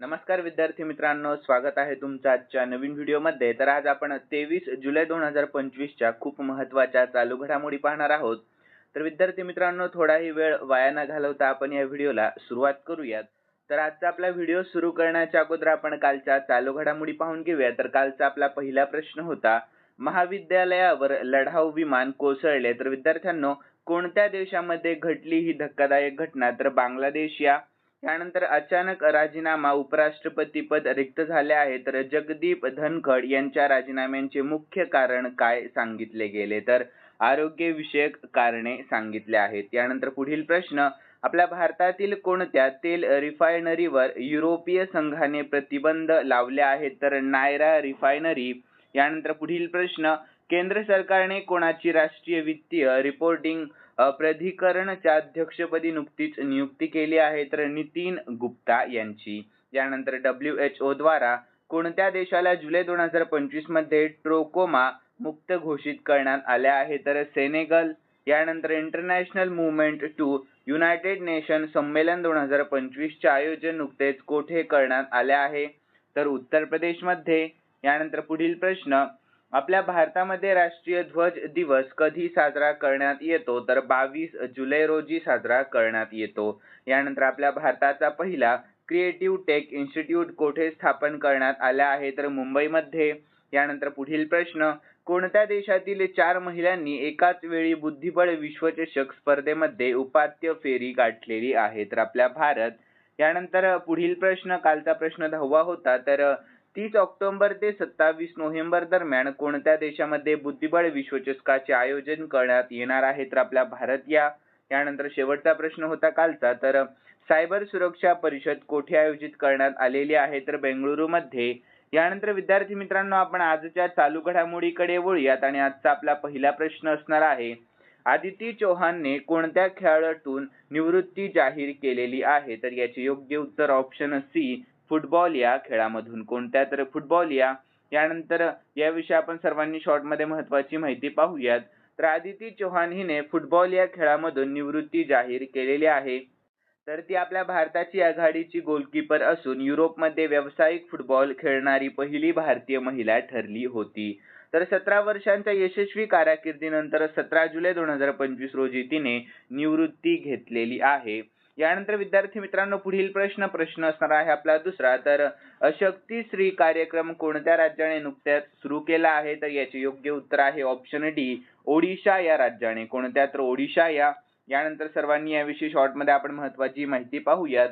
नमस्कार विद्यार्थी मित्रांनो स्वागत आहे तुमचं आजच्या नवीन व्हिडिओमध्ये. तर आज आपण तेवीस जुलै दोन हजार पंचवीसच्या खूप महत्त्वाच्या चालू घडामोडी पाहणार आहोत. तर विद्यार्थी मित्रांनो थोडाही वेळ वाया न घालवता आपण या व्हिडिओला सुरुवात करूयात. तर आजचा आपला व्हिडिओ सुरू करण्याच्या अगोदर आपण कालच्या चालू घडामोडी पाहून घेऊया. तर कालचा आपला पहिला प्रश्न होता महाविद्यालयावर लढाऊ विमान कोसळले. तर विद्यार्थ्यांनो कोणत्या देशामध्ये घडली ही धक्कादायक घटना? तर बांगलादेश या त्यानंतर अचानक राजीनामा उपराष्ट्रपती पद रिक्त झाले आहे. तर जगदीप धनखड यांच्या राजीनाम्यांचे मुख्य कारण काय सांगितले गेले? तर आरोग्य विषयक कारणे सांगितले आहेत. यानंतर पुढील प्रश्न आपल्या भारतातील कोणत्या तेल रिफायनरीवर युरोपीय संघाने प्रतिबंध लावले आहेत? तर नायरा रिफायनरी. यानंतर पुढील प्रश्न केंद्र सरकारने कोणाची राष्ट्रीय वित्तीय रिपोर्टिंग प्राधिकरणच्या अध्यक्षपदी नुकतीच नियुक्ती केली आहे तर नितीन गुप्ता यांची. यानंतर डब्ल्यू एच ओ द्वारा कोणत्या देशाला जुलै दोन हजार पंचवीसमध्ये ट्रोकोमा मुक्त घोषित करण्यात आले आहे? तर सेनेगल यानंतर international movement to united nation संमेलन दोन हजार पंचवीसचे आयोजन नुकतेच कोठे करण्यात आले आहे? तर उत्तर प्रदेशमध्ये यानंतर पुढील प्रश्न आपल्या भारतामध्ये राष्ट्रीय ध्वज दिवस कधी साजरा करण्यात येतो? तर बावीस जुलै रोजी साजरा करण्यात येतो. यानंतर आपल्या भारताचा पहिला क्रिएटिव्ह टेक इन्स्टिट्यूट कोठे स्थापन करण्यात आला आहे? तर मुंबईमध्ये. यानंतर पुढील प्रश्न कोणत्या देशातील चार महिलांनी एकाच वेळी बुद्धिबळ विश्वचषक स्पर्धेमध्ये उपात्य फेरी गाठलेली आहे? तर आपल्या भारत. यानंतर पुढील प्रश्न कालचा प्रश्न दहावा होता. तर तीस ऑक्टोबर ते सत्तावीस नोव्हेंबर दरम्यान कोणत्या देशामध्ये बुद्धिबळ विश्वचषकाचे आयोजन करण्यात येणार आहे तर आपल्या भारत या? यानंतर शेवटचा प्रश्न होता कालचा तर सायबर सुरक्षा परिषद कोठे आयोजित करण्यात आलेली आहे? तर बेंगळुरूमध्ये. यानंतर विद्यार्थी मित्रांनो आपण आजच्या चालू घडामोडीकडे वळूयात आणि आजचा आपला पहिला प्रश्न असणार आहे. आदिती चौहानने कोणत्या खेळाडूतून निवृत्ती जाहीर केलेली आहे? तर याचे योग्य उत्तर ऑप्शन सी फुटबॉल या खेळामधून. कोणत्या तर फुटबॉल या. यानंतर याविषयी आपण सर्वांनी शॉर्टमध्ये महत्त्वाची महत्वाची माहिती पाहूयात. तर आदिती चौहान हिने फुटबॉल या खेळामधून निवृत्ती जाहीर केलेली आहे. तर ती आपल्या भारताची आघाडीची गोलकीपर असून युरोपमध्ये व्यावसायिक फुटबॉल खेळणारी पहिली भारतीय महिला ठरली होती. तर सतरा वर्षांच्या यशस्वी कारकिर्दीनंतर सतरा जुलै दोन हजार पंचवीस रोजी तिने निवृत्ती घेतलेली आहे. यानंतर विद्यार्थी मित्रांनो पुढील प्रश्न प्रश्न असणार आहे आपला दुसरा. तर अशक्ती श्री कार्यक्रम कोणत्या राज्याने नुकत्याच सुरू केला आहे? तर याचे योग्य उत्तर आहे ऑप्शन डी ओडिशा या राज्याने. कोणत्या? तर ओडिशा या. यानंतर सर्वांनी याविषयी शॉर्टमध्ये आपण महत्वाची माहिती पाहूयात.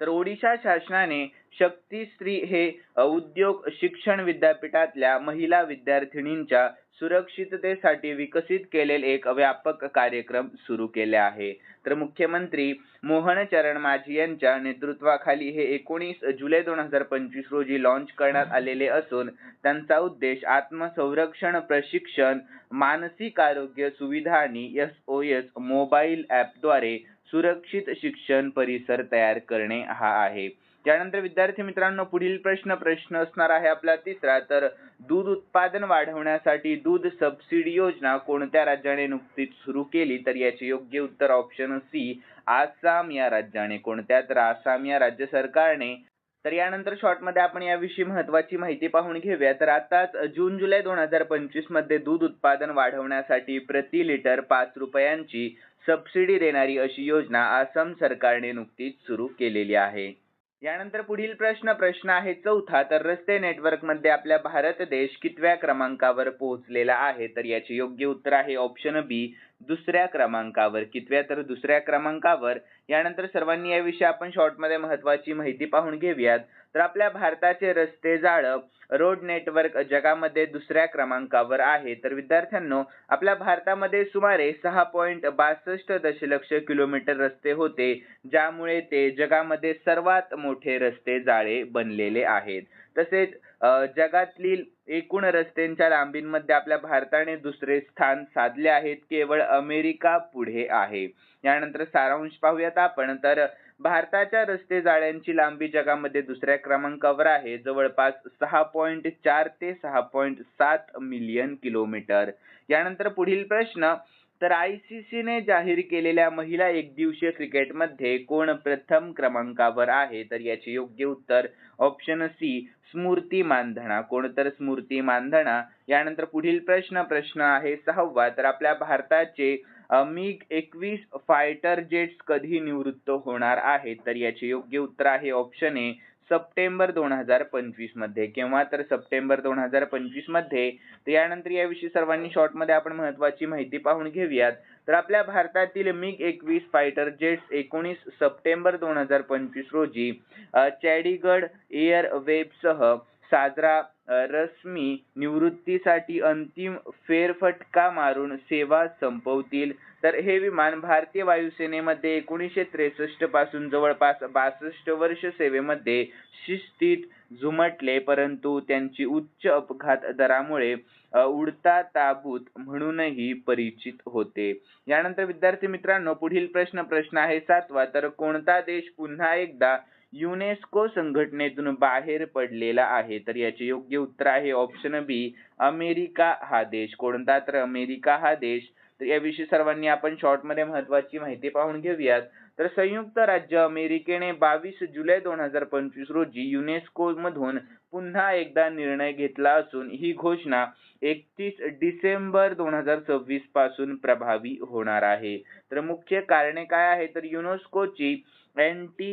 तर ओडिशा शासनाने शक्तीश्री हे उद्योग शिक्षण विद्यापीठातल्या महिला विद्यार्थिनींच्या सुरक्षिततेसाठी विकसित केलेले एक व्यापक कार्यक्रम सुरू केले आहे. तर मुख्यमंत्री मोहन चरण माझी यांच्या नेतृत्वाखाली हे एकोणीस जुलै दोन हजार पंचवीस रोजी लॉन्च करण्यात आलेले असून त्यांचा उद्देश आत्मसंरक्षण प्रशिक्षण मानसिक आरोग्य सुविधा आणि एस ओ एस मोबाईल ॲपद्वारे सुरक्षित शिक्षण परिसर तयार करणे हा आहे. त्यानंतर विद्यार्थी मित्रांनो पुढील प्रश्न प्रश्न असणार आहे आपला तिसरा. तर दूध उत्पादन वाढवण्यासाठी दूध सबसिडी योजना कोणत्या राज्याने नुकतीच सुरू केली? तर याचे योग्य उत्तर ऑप्शन सी आसाम या राज्याने. कोणत्या? तर आसाम या राज्य सरकारने तर यानंतर शॉर्टमध्ये आपण याविषयी महत्वाची माहिती पाहून घेऊया. तर आताच जून जुलै दोन हजार पंचवीसमध्ये दूध उत्पादन वाढवण्यासाठी प्रति लिटर पाच रुपयांची सबसिडी देणारी अशी योजना आसाम सरकारने नुकतीच सुरू केलेली आहे. यानंतर पुढील प्रश्न प्रश्न आहे चौथा. तर रस्ते नेटवर्कमध्ये आपल्या भारत देश कितव्या क्रमांकावर पोहोचलेला आहे? तर याचे योग्य उत्तर आहे ऑप्शन बी दुसऱ्या क्रमांकावर कितव्या तर दुसऱ्या क्रमांकावर. यानंतर सर्वांनी याविषयी आपण शॉर्टमध्ये महत्वाची माहिती पाहून घेऊयात. तर आपल्या भारताचे रस्ते जाळं रोड नेटवर्क जगामध्ये दुसऱ्या क्रमांकावर आहे. तर विद्यार्थ्यांनो आपल्या भारतामध्ये सुमारे सहा पॉईंट बासष्ट दशलक्ष किलोमीटर रस्ते होते ज्यामुळे ते जगामध्ये सर्वात मोठे रस्ते जाळे बनलेले आहेत. तसेच जगातील एकूण रस्त्यांच्या लांबीमध्ये आपल्या भारताने दुसरे स्थान साधले आहेत केवळ अमेरिका पुढे आहे. यानंतर सारांश पाहूयात आपण. तर भारताच्या रस्ते जाळ्यांची लांबी जगामध्ये दुसऱ्या क्रमांकावर आहे. जवळपास सहा पॉईंट चार ते सहा पॉईंट सात मिलियन किलोमीटर. यानंतर पुढील प्रश्न तर आयसीसीने जाहीर केलेल्या महिला एकदिवसीय क्रिकेटमध्ये कोण प्रथम क्रमांकावर आहे तर याचे योग्य उत्तर ऑप्शन सी स्मृती मानधना. कोण तर स्मृती मानधना? यानंतर पुढील प्रश्न प्रश्न आहे सहावा. तर आपल्या भारताचे मिग एकवीस फायटर जेट्स कधी निवृत्त होणार आहेत? तर याचे योग्य उत्तर आहे ऑप्शन ए सप्टेंबर दोन हजार पंचवीसमध्ये. केव्हा तर सप्टेंबर दोन हजार पंचवीसमध्ये. तर यानंतर याविषयी सर्वांनी शॉर्टमध्ये आपण महत्वाची माहिती पाहून घेऊयात. तर आपल्या भारतातील मिग एकवीस फायटर जेट्स एकोणीस सप्टेंबर दोन हजार पंचवीस रोजी चॅडीगड एअरवेबसह साजरा रश्मी निवृत्तीसाठी अंतिम फेरफटका मारून सेवा संपवतील. तर हे विमान भारतीय वायुसेनेमध्ये एकोणीसशे त्रेसष्टपासून जवळपास बासष्ट वर्ष सेवेमध्ये शिस्तीत झुमटले परंतु त्यांची उच्च अपघात दरामुळे उडता ताबूत म्हणूनही परिचित होते. यानंतर विद्यार्थी मित्रांनो पुढील प्रश्न प्रश्न आहे सातवा. तर कोणता देश पुन्हा एकदा युनेस्को संघटनेतून बाहेर पडलेला आहे? तर याचे योग्य उत्तर आहे ऑप्शन बी अमेरिका हा देश. कोणता? तर अमेरिका हा देश. तर याविषयी सर्वांनी आपण शॉर्टमध्ये महत्वाची माहिती पाहून घेऊयात. तर संयुक्त राज्य अमेरिकेने बावीस जुलै दोन हजार पंचवीस रोजी युनेस्को मधून पुन्हा एकदा निर्णय घेतला असून ही घोषणा एकतीस डिसेंबर दोन हजार सव्वीसपासून प्रभावी होणार आहे. तर मुख्य कारणे काय आहे तर युनेस्कोची अँटी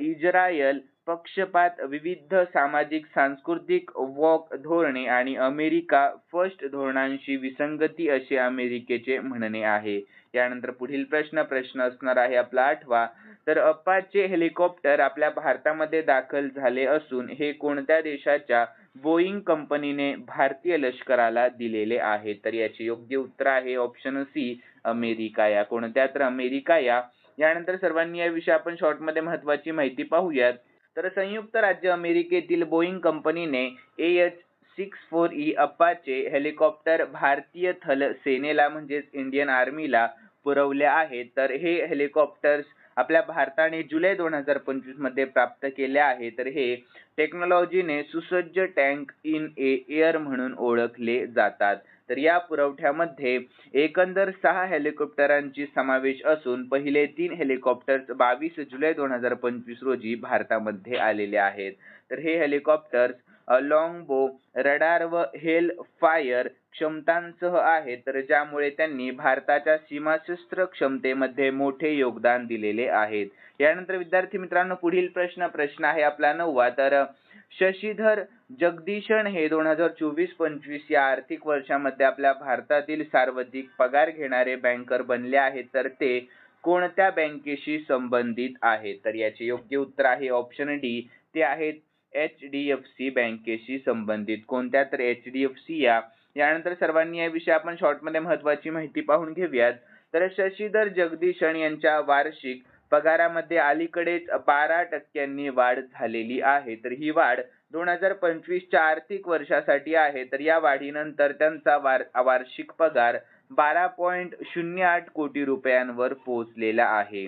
इस्रायल पक्षपात विविध सामाजिक सांस्कृतिक वॉक धोरणे आणि अमेरिका फर्स्ट धोरणांशी विसंगती असे अमेरिकेचे म्हणणे आहे. यानंतर पुढील प्रश्न प्रश्न असणार आहे आपला आठवा. तर अप्पाचे हेलिकॉप्टर आपल्या भारतामध्ये दाखल झाले असून हे कोणत्या देशाच्या बोईंग कंपनीने भारतीय लष्कराला दिलेले आहे? तर याचे योग्य उत्तर आहे ऑप्शन सी अमेरिका. या कोणत्या तर अमेरिका या. यानंतर सर्वांनी याविषयी आपण शॉर्टमध्ये महत्वाची माहिती पाहूयात. तर संयुक्त राज्य अमेरिकेतील बोईंग कंपनीने A H six four E Apache helicopter भारतीय थल सेनेला म्हणजेच इंडियन आर्मीला पुरवले आहेत तर हे हेलिकॉप्टर्स आपल्या भारताने जुलै दोन हजार पंचवीसमध्ये प्राप्त केले आहे. तर हे टेक्नॉलॉजीने सुसज्ज टँक इन ए एअर म्हणून ओळखले जातात. तर या पुरवठ्यामध्ये एकंदर सहा हेलिकॉप्टरांची समावेश असून पहिले तीन हेलिकॉप्टर्स बावीस जुलै दोन हजार पंचवीस रोजी भारतामध्ये आलेले आहेत. तर हे हेलिकॉप्टर्स लॉंगबो रडार व हेल फायर क्षमतांसह आहेत. तर ज्यामुळे त्यांनी भारताच्या सीमाशस्त्र क्षमतेमध्ये मोठे योगदान दिलेले आहेत. यानंतर विद्यार्थी मित्रांनो पुढील प्रश्न प्रश्न आहे आपला नववा. तर शशीधर जगदीशन हे दोन हजार चोवीस पंचवीस या आर्थिक वर्षामध्ये आपल्या भारतातील सार्वधिक पगार घेणारे बँकर बनले आहेत. तर ते कोणत्या बँकेशी संबंधित आहेत? तर याचे योग्य उत्तर आहे ऑप्शन डी ते आहेत एच डी एफ सी बँकेशी संबंधित. कोणत्या? तर एच डी एफ सी या. यानंतर सर्वांनी याविषयी आपण शॉर्टमध्ये महत्वाची माहिती पाहून घेऊयात. तर शशीधर जगदीशन यांच्या वार्षिक पगारामध्ये अलीकडेच बारा टक्क्यांनी वाढ झालेली आहे. तर ही वाढ दोन हजार पंचवीसच्या आर्थिक वर्षासाठी आहे. तर या वाढीनंतर त्यांचा वार वार्षिक पगार बारा पॉईंट शून्य आठ कोटी रुपयांवर पोहोचलेला आहे.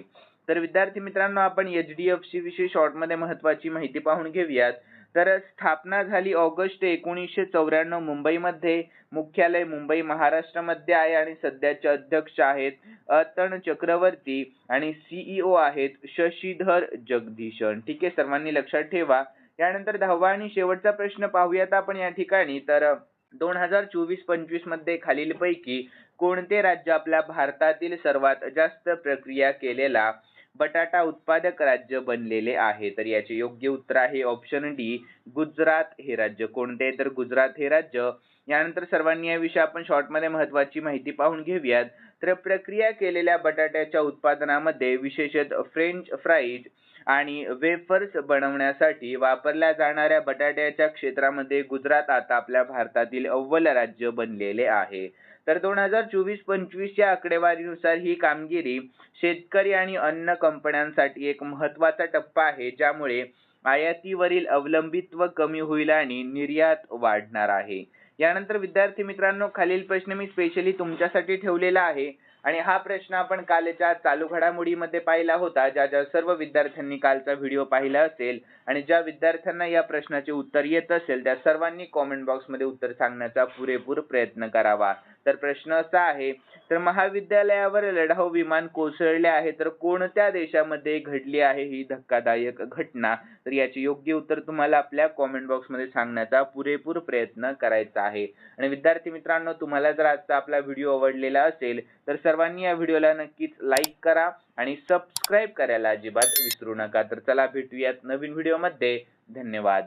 तर विद्यार्थी मित्रांनो आपण एच डी एफ सी विषयी शॉर्टमध्ये महत्वाची माहिती पाहून घेऊयात. तर स्थापना झाली ऑगस्ट एकोणीसशे चौऱ्याण्णव मुंबईमध्ये. मुख्यालय मुंबई महाराष्ट्रामध्ये आहे आणि सध्याचे अध्यक्ष आहेत अतन चक्रवर्ती आणि सीईओ आहेत शशीधर जगदीशन. ठीक आहे सर्वांनी लक्षात ठेवा. यानंतर दहावा आणि शेवटचा प्रश्न पाहूयात आपण या ठिकाणी. तर दोन हजार चोवीस पंचवीसमध्ये खालीलपैकी कोणते राज्य आपल्या भारतातील सर्वात जास्त प्रक्रिया केलेला? बटाटा उत्पादक राज्य बनलेले आहे. तर याचे योग्य उत्तर आहे ऑप्शन डी गुजरात हे राज्य. कोणते? तर गुजरात हे राज्य. यानंतर सर्वांनी याविषयी आपण शॉर्टमध्ये महत्वाची माहिती पाहून घेऊयात. तर प्रक्रिया केलेल्या बटाट्याच्या उत्पादनामध्ये विशेषतः फ्रेंच फ्राईज आणि वेफर्स बनवण्यासाठी वापरल्या जाणाऱ्या बटाट्याच्या क्षेत्रामध्ये गुजरात आता आपल्या भारतातील अव्वल राज्य बनलेले आहे. तर दोन हजार चोवीस पंचवीसच्या आकडेवारीनुसार ही कामगिरी शेतकरी आणि अन्न कंपन्यांसाठी एक महत्त्वाचा टप्पा आहे ज्यामुळे आयातीवरील अवलंबित्व कमी होईल आणि निर्यात वाढणार आहे. यानंतर विद्यार्थी मित्रांनो खालील प्रश्न मी स्पेशली तुमच्यासाठी ठेवलेला आहे. आणि हा प्रश्न आपण कालच्या चालू घडामोडीमध्ये पाहिला होता ज्या ज्या सर्व विद्यार्थ्यांनी कालचा व्हिडिओ पाहिला असेल आणि ज्या विद्यार्थ्यांना या प्रश्नाचे उत्तर येत असेल त्या सर्वांनी कॉमेंट बॉक्समध्ये उत्तर सांगण्याचा पुरेपूर प्रयत्न करावा. तर प्रश्न असा आहे तर महाविद्यालयावर लढाऊ विमान कोसळले आहे तर कोणत्या देशामध्ये घडली आहे ही धक्कादायक घटना? तर याचे योग्य उत्तर तुम्हाला आपल्या कॉमेंट बॉक्समध्ये सांगण्याचा पुरेपूर प्रयत्न करायचा आहे. आणि विद्यार्थी मित्रांनो तुम्हाला जर आजचा आपला व्हिडिओ आवडलेला असेल तर सर्वांनी या व्हिडिओला नक्कीच लाईक करा आणि सबस्क्राईब करायला अजिबात विसरू नका. तर चला भेटूयात नवीन व्हिडिओमध्ये धन्यवाद.